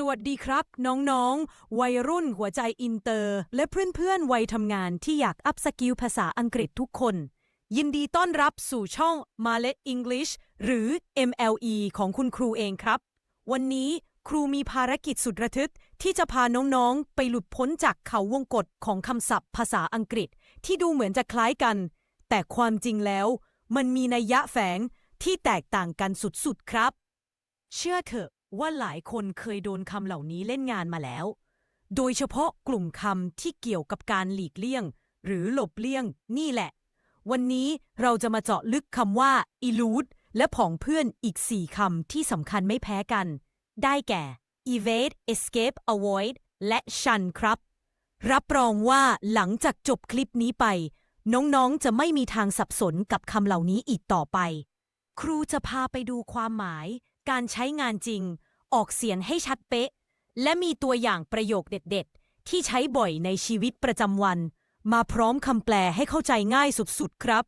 สวัสดีครับ น้องๆ วัยรุ่นหัวใจอินเตอร์ และเพื่อนๆ วัยทำงานที่อยากอัพสกิลภาษาอังกฤษทุกคน ยินดีต้อนรับสู่ช่อง m a l e t English หรือ MLE ของคุณครูเองครับ วันนี้ครูมีภารกิจสุดระทึกที่จะพาน้องๆ ไปหลุดพ้นจากเขาวงกฏของคำศัพท์ภาษาอังกฤษ ที่ดูเหมือนจะคล้ายกัน แต่ความจริงแล้ว มันมีนัยยะแฝงที่แตกต่างกันสุดๆ ครับ เชื่อเถอะ ว่าหลายคนเคยโดนคำเหล่านี้เล่นงานมาแล้ว โดยเฉพาะกลุ่มคำที่เกี่ยวกับการหลีกเลี่ยง หรือหลบเลี่ยง นี่แหละ วันนี้เราจะมาเจาะลึกคำว่า elude และผองเพื่อนอีก 4 คำที่สำคัญไม่แพ้กัน ได้แก่ evade escape avoid และ shun ครับ รับรองว่าหลังจากจบคลิปนี้ไป น้องๆจะไม่มีทางสับสนกับคำเหล่านี้อีกต่อไป ครูจะพาไปดูความหมาย การใช้งานจริง ออกเสียงให้ชัดเป๊ะ และมีตัวอย่างประโยคเด็ด ๆ ที่ใช้บ่อยในชีวิตประจำวัน มาพร้อมคำแปลให้เข้าใจง่ายสุดๆครับ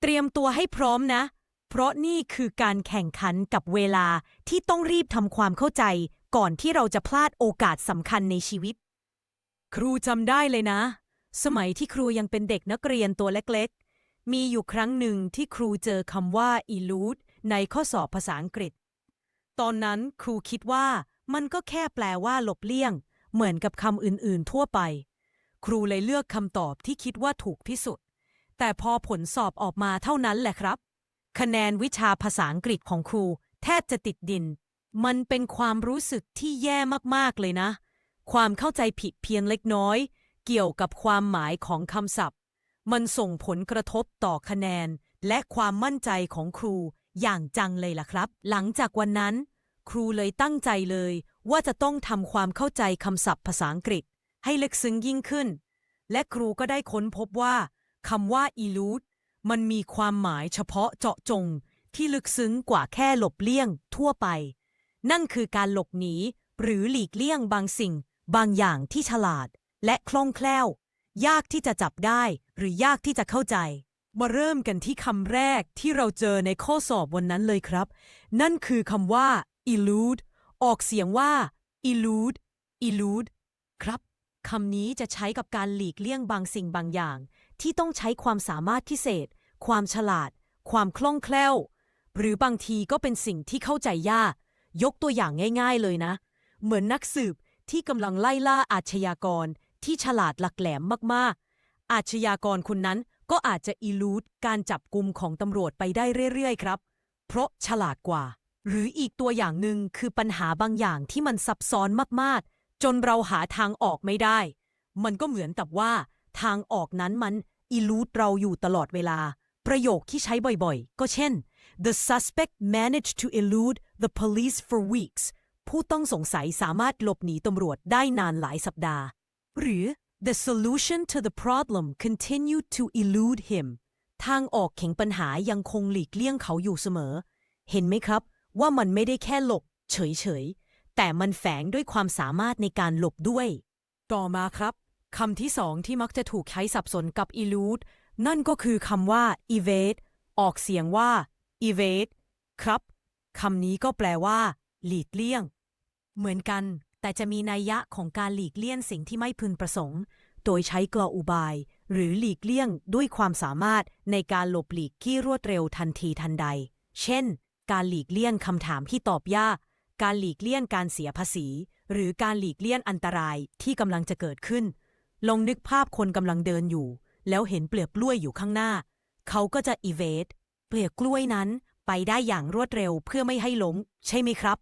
เตรียมตัวให้พร้อมนะ เพราะนี่คือการแข่งขันกับเวลาที่ต้องรีบทำความเข้าใจ ก่อนที่เราจะพลาดโอกาสสำคัญในชีวิต ครูจำได้เลยนะ สมัยที่ครูยังเป็นเด็กนักเรียนตัวเล็กๆ มีอยู่ครั้งหนึ่งที่ครูเจอคำว่า elude ในข้อสอบภาษาอังกฤษ ตอนนั้นครูคิดว่ามันก็แค่แปลว่าหลบเลี่ยง เหมือนกับคำอื่นๆทั่วไป ครูเลยเลือกคำตอบที่คิดว่าถูกที่สุด แต่พอผลสอบออกมาเท่านั้นแหละครับ คะแนนวิชาภาษาอังกฤษของครู แทบจะติดดิน มันเป็นความรู้สึกที่แย่มากๆเลยนะ ความเข้าใจผิดเพียงเล็กน้อย เกี่ยวกับความหมายของคำศัพท์ มันส่งผลกระทบต่อคะแนนและความมั่นใจของครู อย่างจังเลยล่ะครับ หลังจากวันนั้น ครูเลยตั้งใจเลยว่าจะต้องทำความเข้าใจคำศัพท์ภาษาอังกฤษ ให้ลึกซึ้งยิ่งขึ้น และครูก็ได้ค้นพบว่าคำว่า elude มันมีความหมายเฉพาะเจาะจง ที่ลึกซึ้งกว่าแค่หลบเลี่ยง ทั่วไป นั่นคือการหลบหนี หรือหลีกเลี่ยงบางสิ่ง บางอย่างที่ฉลาด และคล่องแคล่ว ยากที่จะจับได้ หรือยากที่จะเข้าใจ มาเริ่มกันที่คำแรกที่เราเจอในข้อสอบวันนั้นเลยครับ นั่นคือคำว่า elude ออกเสียงว่า elude elude ครับคำนี้จะใช้กับการหลีกเลี่ยงบางสิ่งบางอย่าง ที่ต้องใช้ความสามารถพิเศษ ความฉลาด ความคล่องแคล่ว หรือบางทีก็เป็นสิ่งที่เข้าใจยาก ยกตัวอย่างง่าย ๆเลยนะ เหมือนนักสืบที่กำลังไล่ล่าอาชญากรที่ฉลาดหลักแหลมมากๆ อาชญากรคนนั้น ก็อาจจะอีลูดการจับกลุ่มของตำรวจไปได้เรื่อยๆ ครับ เพราะฉลาดกว่า หรืออีกตัวอย่างหนึ่งคือปัญหาบางอย่างที่มันซับซ้อนมากๆ จนเราหาทางออกไม่ได้ มันก็เหมือนกับว่า ทางออกนั้นมันอีลูดเราอยู่ตลอดเวลา ประโยคที่ใช้บ่อยๆ ก็เช่น the suspect managed to elude the police for weeks ผู้ต้องสงสัยสามารถหลบหนีตำรวจได้นานหลายสัปดาห์ หรือ the solution to the problem continued to elude him ทางออกแข่งปัญหายังคงหลีกเลี่ยงเขาอยู่เสมอ เห็นไหมครับว่ามันไม่ได้แค่หลบ เฉยๆ แต่มันแฝงด้วยความสามารถในการหลบด้วย ต่อมาครับคำที่สองที่มักจะถูกใช้สับสนกับ elude นั่นก็คือคำว่า evade ออกเสียงว่า evade ครับคำนี้ก็แปลว่า หลีกเลี่ยง เหมือนกัน แต่จะมีนัยยะของการหลีกเลี่ยงสิ่งที่ไม่พึงประสงค์ โดยใช้กลอุบาย หรือหลีกเลี่ยงด้วยความสามารถในการหลบหลีกที่รวดเร็วทันทีทันใด เช่น การหลีกเลี่ยงคำถามที่ตอบยาก การหลีกเลี่ยงการเสียภาษี หรือการหลีกเลี่ยงอันตรายที่กำลังจะเกิดขึ้น ลองนึกภาพคนกำลังเดินอยู่ แล้วเห็นเปลือกกล้วยอยู่ข้างหน้า เขาก็จะ evade เปลือกกล้วยนั้นไปได้อย่างรวดเร็วเพื่อไม่ให้ล้ม ใช่ไหมครับ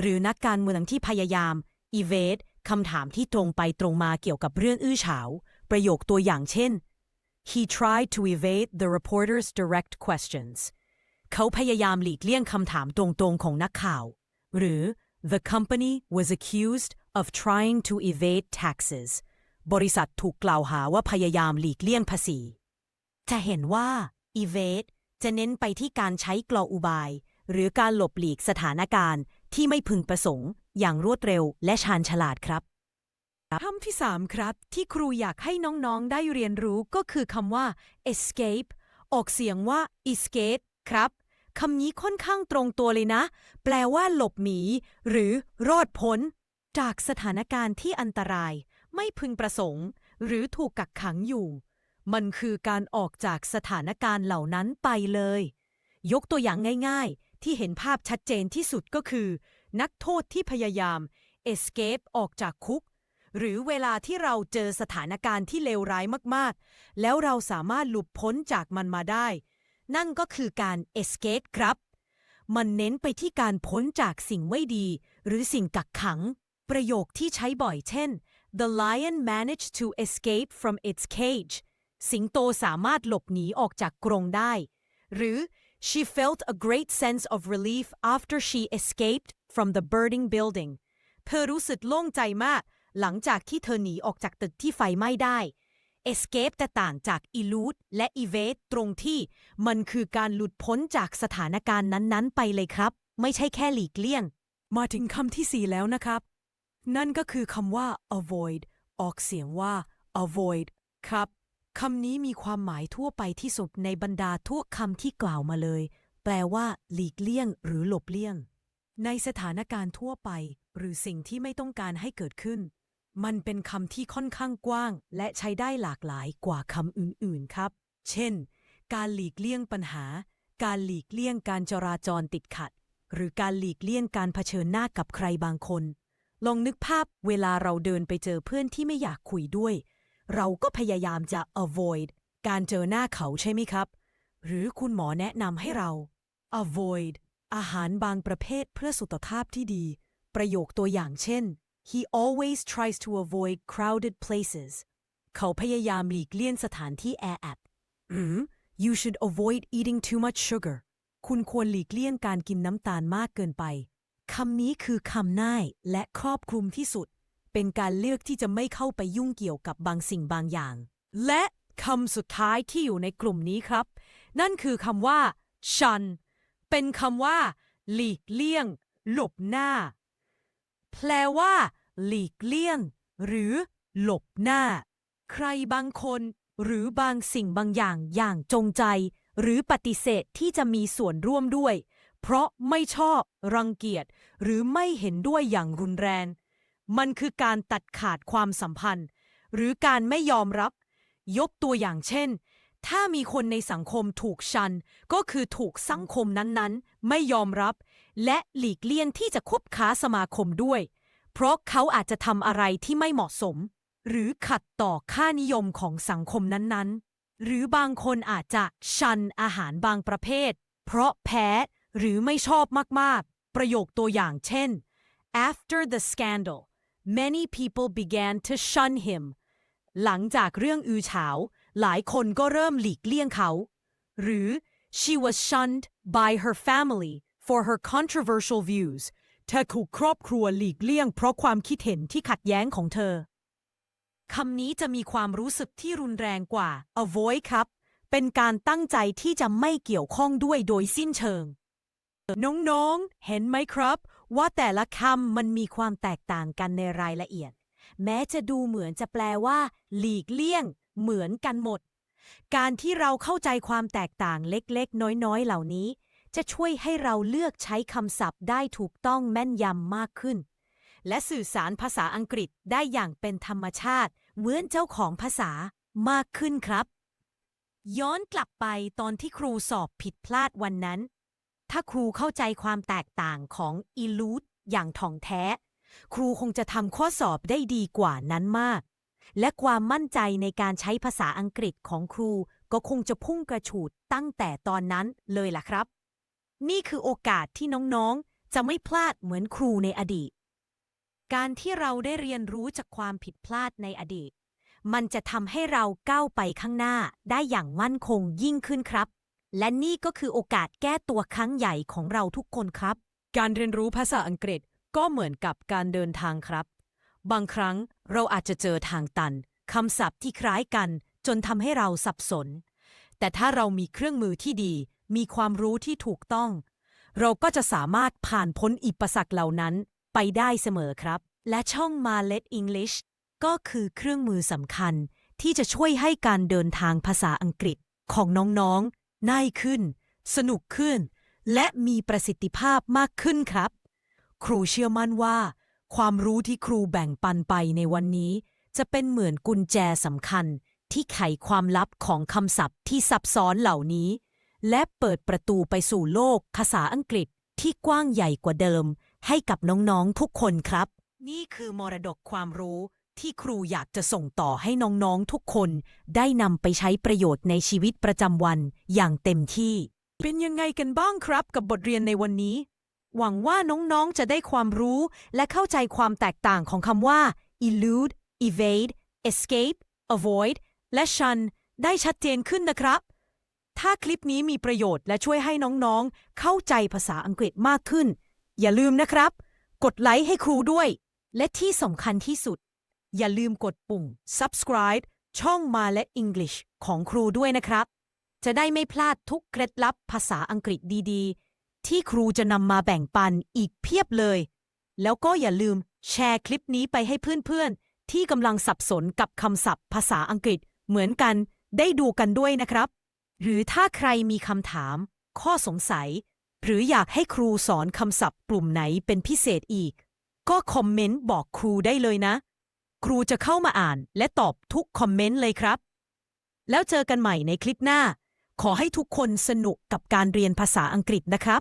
หรือนักการเมืองที่พยายาม evade คำถามที่ตรงไปตรงมาเกี่ยวกับเรื่องอื้อฉาว ประโยคตัวอย่างเช่น he tried to evade the reporter's direct questions เขาพยายามหลีกเลี่ยงคำถามตรงๆของนักข่าว หรือ the company was accused of trying to evade taxes บริษัทถูกกล่าวหาว่าพยายามหลีกเลี่ยงภาษี จะเห็นว่า evade จะเน้นไปที่การใช้กลอุบาย หรือการหลบหลีกสถานการณ์ที่ไม่พึงประสงค์ อย่างรวดเร็วและชาญฉลาดครับคำที่ 3 ครับ ที่ครูอยากให้น้องๆได้เรียนรู้ก็คือคำว่า escape ออกเสียงว่า escape ครับคำนี้ค่อนข้างตรงตัวเลยนะ แปลว่าหลบหนี หรือรอดพ้น จากสถานการณ์ที่อันตราย ไม่พึงประสงค์ หรือถูกกักขังอยู่ มันคือการออกจากสถานการณ์เหล่านั้นไปเลย ยกตัวอย่างง่าย ๆ ที่เห็นภาพชัดเจนที่สุดก็คือ นักโทษที่พยายาม escape ออกจากคุก หรือเวลาที่เราเจอสถานการณ์ที่เลวร้ายมากๆ แล้วเราสามารถหลุดพ้นจากมันมาได้ นั่นก็คือการ escape ครับ มันเน้นไปที่การพ้นจากสิ่งไม่ดี หรือสิ่งกักขัง ประโยคที่ใช้บ่อยเช่น The lion managed to escape from its cage สิงโตสามารถหลบหนีออกจากกรงได้ หรือ She felt a great sense of relief after she escaped from the burning building เธอรู้สึกโล่งใจมาก หลังจากที่เธอหนีออกจากตึกที่ไฟไหม้ได้ escape แต่ต่างจาก elude และ evade ตรงที่มันคือการหลุดพ้นจากสถานการณ์นั้นๆ ไปเลยครับ ไม่ใช่แค่หลีกเลี่ยง มาถึงคำที่ 4 แล้วนะครับ นั่นก็คือคำว่า avoid ออกเสียงว่า avoid ครับคำนี้มีความหมายทั่วไปที่สุดในบรรดาทุกคำที่กล่าวมาเลย แปลว่า หลีกเลี่ยง หรือหลบเลี่ยง ในสถานการณ์ทั่วไป หรือสิ่งที่ไม่ต้องการให้เกิดขึ้น มันเป็นคำที่ค่อนข้างกว้าง และใช้ได้หลากหลายกว่าคำอื่น ๆ ครับ เช่น การหลีกเลี่ยงปัญหา การหลีกเลี่ยงการจราจรติดขัด หรือการหลีกเลี่ยงการเผชิญหน้ากับใครบางคน ลองนึกภาพเวลาเราเดินไปเจอเพื่อนที่ไม่อยากคุยด้วย เราก็พยายามจะ avoid การเจอหน้าเขาใช่ไหมครับ หรือคุณหมอแนะนำให้เรา avoid อาหารบางประเภทเพื่อสุขภาพที่ดี ประโยคตัวอย่างเช่น he always tries to avoid crowded places เขาพยายามหลีกเลี่ยงสถานที่แออัด you should avoid eating too much sugar คุณควรหลีกเลี่ยงการกินน้ำตาลมากเกินไป คำนี้คือคำน่ายและครอบคลุมที่สุด เป็นการเลือกที่จะไม่เข้าไปยุ่งเกี่ยวกับบางสิ่งบางอย่าง และคำสุดท้ายที่อยู่ในกลุ่มนี้ครับ นั่นคือคำว่าชัน เป็นคำว่า หลีกเลี่ยง หลบหน้า แปลว่า หลีกเลี่ยง หรือ หลบหน้า ใครบางคน หรือบางสิ่งบางอย่างอย่างจงใจ หรือปฏิเสธที่จะมีส่วนร่วมด้วย เพราะไม่ชอบ รังเกียจ หรือไม่เห็นด้วยอย่างรุนแรง มันคือการตัดขาดความสัมพันธ์ หรือการไม่ยอมรับ ยกตัวอย่างเช่น ถ้ามีคนในสังคมถูกชัน ก็คือถูกสังคมนั้นๆ ไม่ยอมรับ และหลีกเลี่ยงที่จะคบค้าสมาคมด้วย เพราะเขาอาจจะทำอะไรที่ไม่เหมาะสม หรือขัดต่อค่านิยมของสังคมนั้นๆ หรือบางคนอาจจะชันอาหารบางประเภท เพราะแพ้หรือไม่ชอบมากๆ ประโยคตัวอย่างเช่น after the scandal many people began to shun him หลังจากเรื่องอือฉาว หลายคนก็เริ่มหลีกเลี่ยงเขา หรือ she was shunned by her family for her controversial views เธอถูกครอบครัวหลีกเลี่ยง เพราะความคิดเห็นที่ขัดแย้งของเธอ คำนี้จะมีความรู้สึกที่รุนแรงกว่า avoid ครับ เป็นการตั้งใจที่จะไม่เกี่ยวข้องด้วยโดยสิ้นเชิง น้องๆ เห็นไหมครับ ว่าแต่ละคำมันมีความแตกต่างกันในรายละเอียด แม้จะดูเหมือนจะแปลว่า หลีกเลี่ยง เหมือนกันหมด การที่เราเข้าใจความแตกต่างเล็กๆ น้อยๆ เหล่านี้ จะช่วยให้เราเลือกใช้คำศัพท์ได้ถูกต้องแม่นยำมากขึ้น และสื่อสารภาษาอังกฤษได้อย่างเป็นธรรมชาติ เหมือนเจ้าของภาษามากขึ้นครับ ย้อนกลับไปตอนที่ครูสอบผิดพลาดวันนั้น ถ้าครูเข้าใจความแตกต่างของ elude อย่างถ่องแท้ ครูคงจะทำข้อสอบได้ดีกว่านั้นมาก และความมั่นใจในการใช้ภาษาอังกฤษของครู ก็คงจะพุ่งกระฉูดตั้งแต่ตอนนั้นเลยล่ะครับ นี่คือโอกาสที่น้องๆ จะไม่พลาดเหมือนครูในอดีต การที่เราได้เรียนรู้จากความผิดพลาดในอดีต มันจะทำให้เราก้าวไปข้างหน้าได้อย่างมั่นคงยิ่งขึ้นครับ และนี่ก็คือโอกาสแก้ตัวครั้งใหญ่ของเราทุกคนครับ การเรียนรู้ภาษาอังกฤษก็เหมือนกับการเดินทางครับ บางครั้งเราอาจจะเจอทางตันคำศัพท์ที่คล้ายกัน จนทำให้เราสับสน แต่ถ้าเรามีเครื่องมือที่ดี มีความรู้ที่ถูกต้อง เราก็จะสามารถผ่านพ้นอุปสรรคเหล่านั้นไปได้เสมอครับ และช่อง Marlet English ก็คือเครื่องมือสำคัญที่จะช่วยให้การเดินทางภาษาอังกฤษของน้องๆ ง่ายขึ้น สนุกขึ้น และมีประสิทธิภาพมากขึ้นครับ ครูเชื่อมั่นว่า ความรู้ที่ครูแบ่งปันไปในวันนี้ จะเป็นเหมือนกุญแจสำคัญที่ไขความลับของคำศัพท์ที่ซับซ้อนเหล่านี้ และเปิดประตูไปสู่โลกภาษาอังกฤษที่กว้างใหญ่กว่าเดิม ให้กับน้องๆทุกคนครับ นี่คือมรดกความรู้ที่ครูอยากจะส่งต่อให้น้องๆทุกคนได้นำไปใช้ประโยชน์ในชีวิตประจำวันอย่างเต็มที่ เป็นยังไงกันบ้างครับกับบทเรียนในวันนี้ หวังว่าน้องๆ จะได้ความรู้และเข้าใจความแตกต่างของคำว่า elude evade escape avoid และ shun ได้ชัดเจนขึ้นนะครับ ถ้าคลิปนี้มีประโยชน์และช่วยให้น้องๆ เข้าใจภาษาอังกฤษมากขึ้น อย่าลืมนะครับ กดไลค์ให้ครูด้วย และที่สำคัญที่สุด อย่าลืมกดปุ่ม subscribe ช่องมาและ English ของครูด้วยนะครับ จะได้ไม่พลาดทุกเคล็ดลับภาษาอังกฤษดีๆ ที่ครูจะนำมาแบ่งปันอีกเพียบเลย แล้วก็อย่าลืมแชร์คลิปนี้ไปให้เพื่อนๆ ที่กำลังสับสนกับคำศัพท์ภาษาอังกฤษเหมือนกันได้ดูกันด้วยนะครับ หรือถ้าใครมีคำถาม ข้อสงสัย หรืออยากให้ครูสอนคำศัพท์กลุ่มไหนเป็นพิเศษอีก ก็คอมเมนต์บอกครูได้เลยนะ ครูจะเข้ามาอ่านและตอบทุกคอมเมนต์เลยครับ แล้วเจอกันใหม่ในคลิปหน้า ขอให้ทุกคนสนุกกับการเรียนภาษาอังกฤษนะครับ